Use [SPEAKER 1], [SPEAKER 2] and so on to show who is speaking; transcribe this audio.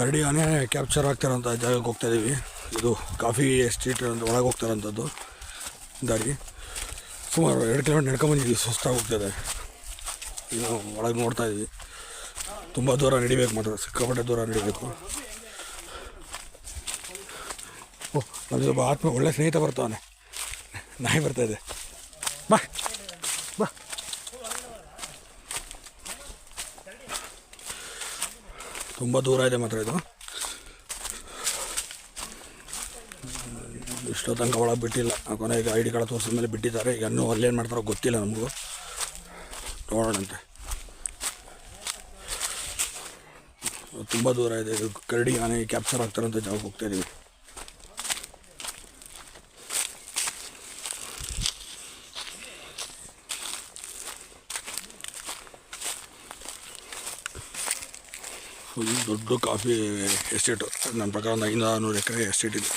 [SPEAKER 1] ಕರಡಿ ಆನೆ ಕ್ಯಾಪ್ಚರ್ ಆಗ್ತಿರೋಂಥ ಜಾಗಕ್ಕೆ ಹೋಗ್ತಾ ಇದ್ದೀವಿ ಇದು ಕಾಫಿ ಎಸ್ಟೇಟ್ ಅಂತ ಒಳಗೆ ಹೋಗ್ತಾರಂಥದ್ದು ದಾರಿ. ಸುಮಾರು ಎರಡು ಕಿಲೋಮೀಟರ್ ನಡ್ಕೊಂಡ್ಬಂದಿದ್ವಿ ಸುಸ್ತಾಗಿ ಹೋಗ್ತದೆ ಇನ್ನು ಒಳಗೆ ನೋಡ್ತಾ ಇದ್ವಿ. ತುಂಬ ದೂರ ನಡಿಬೇಕು ಮಾತ್ರ, ಸಿಕ್ಕಾಪಟ್ಟೆ ದೂರ ನಡಿಬೇಕು. ಓಹ್ ನಮಗೆ ಒಬ್ಬ ಆತ್ಮ ಒಳ್ಳೆ ಸ್ನೇಹಿತ ಬರ್ತಾವನೆ ನಾಯಿ ಬರ್ತಾಯಿದೆ ಇದೆ. ಬಾ. ತುಂಬ ದೂರ ಇದೆ ಮಾತ್ರ ಇದು. ಇಷ್ಟೋ ತನಕ ಒಳಗೆ ಬಿಟ್ಟಿಲ್ಲ. ಕೊನೆಗೆ ಈಗ ಐ ಡಿ ಕಾರ್ಡ್ ತೋರಿಸಿದ ಮೇಲೆ ಬಿಟ್ಟಿದ್ದಾರೆ. ಈಗ ಇನ್ನೂ ಅಲ್ಲೇನು ಮಾಡ್ತಾರೋ ಗೊತ್ತಿಲ್ಲ ನಮಗೂ. ನೋಡೋಣಂತೆ. ತುಂಬ ದೂರ ಇದೆ. ಇದು ಕರಡಿ ಆನೆ ಕ್ಯಾಪ್ಚರ್ ಆಗ್ತಾರಂತ ಜಾಗಕ್ಕೆ ಹೋಗ್ತಾ ಇದ್ದೀವಿ ಫುಲ್ ದೊಡ್ಡ ಕಾಫಿ ಎಸ್ಟೇಟು ನನ್ನ ಪ್ರಕಾರ ಒಂದು ಐನೂರು ಎಕರೆ ಎಸ್ಟೇಟ್ ಇದೆ.